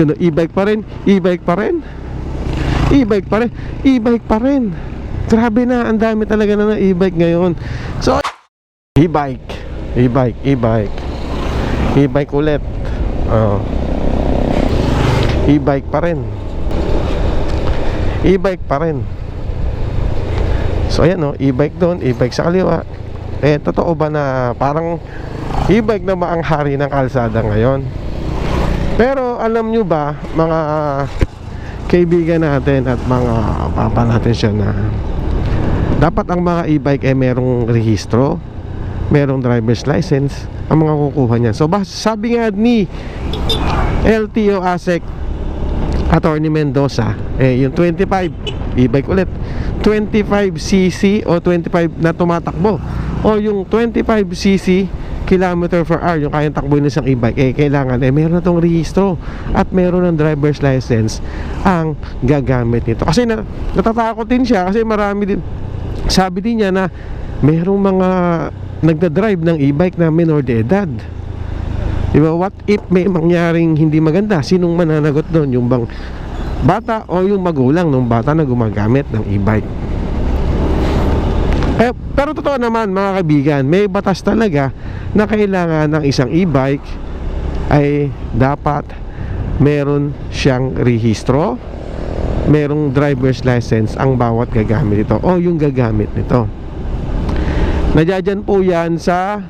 Yun, e-bike pa rin, e-bike pa rin. E-bike pa rin, e-bike pa rin. Grabe na, ang dami talaga na e-bike ngayon. So, e-bike, e-bike, e-bike. E-bike ulit. Oh. E-bike pa rin. E-bike pa rin. So ayan oh, e-bike doon, e-bike sa kaliwa. Eh totoo ba na parang e-bike na ba ang hari ng kalsada ngayon? Pero alam nyo ba mga kaibigan natin at mga papa natin siya na dapat ang mga e-bike ay merong rehistro, merong driver's license ang mga kukuha niyan. So sabi nga ni LTO ASEC Attorney Mendoza, eh yung 25 e-bike ulit. 25cc o 25 na tumatakbo? O yung 25cc kilometer per hour yung kayang takbo ng isang e-bike eh kailangan eh meron na tong rehistro at meron ng driver's license ang gagamit nito kasi na, natatakot din siya kasi marami din sabi din niya na merong mga nagda-drive ng e-bike na minor de edad Diba? What if may mangyaring hindi maganda? Sinong mananagot doon? Yung bang bata o yung magulang ng bata na gumagamit ng e-bike? Eh, pero totoo naman mga kaibigan, may batas talaga na kailangan ng isang e-bike ay dapat meron siyang rehistro, merong driver's license ang bawat gagamit nito o yung gagamit nito. Nadyan po yan sa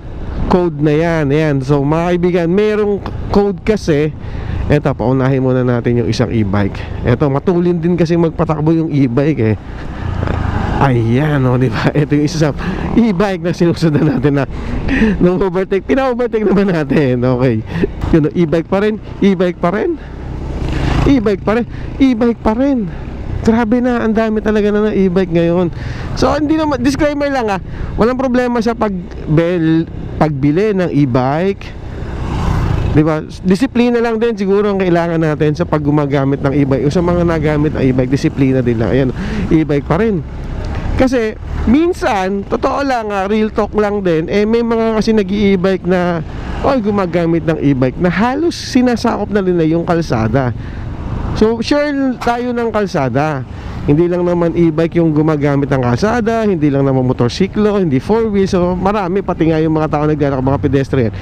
code na yan. Ayan. So mga kaibigan, merong code kasi Eto, paunahin muna natin yung isang e-bike Eto, matulin din kasi magpatakbo yung e-bike eh Ayan, o, oh, di ba? Ito yung isa sa e-bike na sinusundan natin na nung overtake, pina-overtake naman natin. Okay. Yun, oh, e-bike pa rin, e-bike pa rin. E-bike pa rin, e-bike pa rin. Grabe na, ang dami talaga na ng e-bike ngayon. So, hindi naman, disclaimer lang ah, walang problema sa pag bel, pagbili ng e-bike. Di ba? Disiplina lang din siguro ang kailangan natin sa pag gumagamit ng e-bike. O sa mga nagamit ng e-bike, disiplina din lang. Ayan, e-bike pa rin. Kasi minsan, totoo lang, ah, real talk lang din, eh may mga kasi nag e-bike na o gumagamit ng e-bike na halos sinasakop na nila yung kalsada. So, share tayo ng kalsada. Hindi lang naman e-bike yung gumagamit ng kalsada, hindi lang naman motorsiklo, hindi four wheels, so marami pati nga yung mga tao naglalakad, mga pedestrian.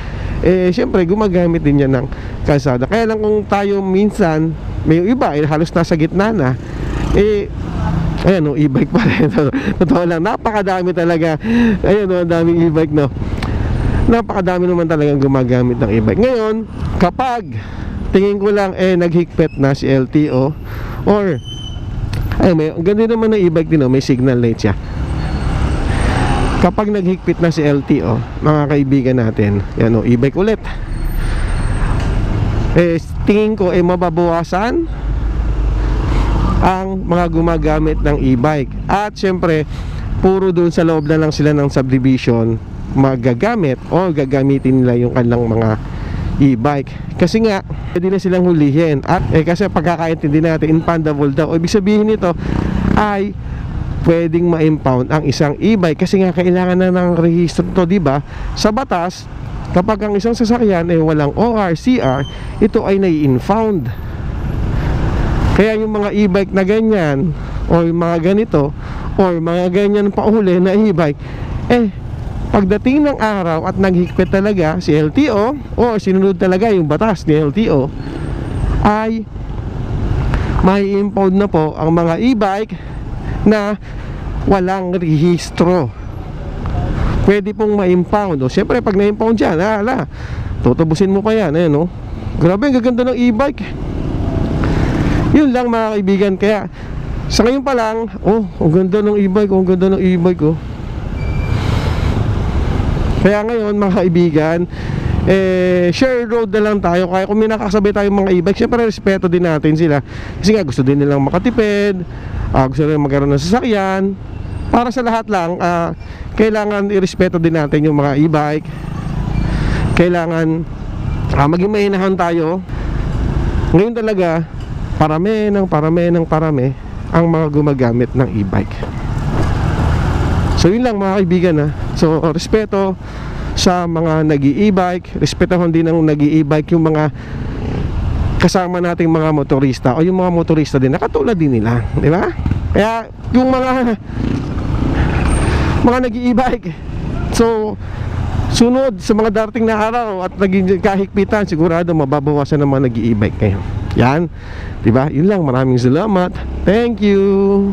Eh, syempre, gumagamit din yan ng kalsada. Kaya lang kung tayo minsan, may iba, eh, halos nasa gitna na, eh, Ayan no, e-bike pa rin. Totoo lang, napakadami talaga. Ayan no, ang daming e-bike no. Napakadami naman talagang gumagamit ng e-bike. Ngayon, kapag Tingin ko lang eh naghigpit na si LTO Or Ay, may, ang ganda naman ng e-bike din no, may signal light siya. Kapag naghigpit na si LTO Mga kaibigan natin Yan no, e-bike ulit. Eh, tingin ko eh mababawasan ang mga gumagamit ng e-bike. At syempre puro doon sa loob na lang sila ng subdivision magagamit o gagamitin nila yung kanilang mga e-bike. Kasi nga pwede na silang hulihin. At eh, kasi pagkakaintindi natin impandable daw. O ibig sabihin nito ay pwedeng ma-impound ang isang e-bike. Kasi nga kailangan na ng rehistro to di ba? Sa batas kapag ang isang sasakyan ay walang ORCR ito ay nai-infound kaya yung mga e-bike na ganyan o yung mga ganito o mga ganyan pauli na e-bike eh pagdating ng araw at naghigpit talaga si LTO o sinunod talaga yung batas ni LTO ay may impound na po ang mga e-bike na walang rehistro. Pwede pong ma-impound. O syempre pag na-impound dyan ala tutubusin mo pa yan ayun no grabe ang gaganda ng e-bike yun lang mga kaibigan. Kaya sa ngayon pa lang oh ang ganda ng e-bike oh, ang ganda ng e-bike oh. Kaya ngayon mga kaibigan eh, share road na lang tayo. Kaya kung may nakakasabay tayong mga e-bike syempre respeto din natin sila. Kasi nga gusto din nilang makatipid uh, gusto rin magkaroon ng sasakyan. Para sa lahat lang uh, kailangan irespeto din natin yung mga e-bike. Kailangan uh, maging mahinahan tayo. Ngayon talaga parami ng parami ng parami ang mga gumagamit ng e-bike. So yun lang mga kaibigan ha. So respeto sa mga nag e-bike respetahon din ng nag e-bike yung mga kasama nating mga motorista o yung mga motorista din nakatulad din nila, di ba? Kaya yung mga mga nag-i-bike so sunod sa mga darating na araw at naging kahigpitan sigurado mababawasan ng mga nag-i-bike kayo. Yan, 'di ba? Yun lang, maraming salamat. Thank you.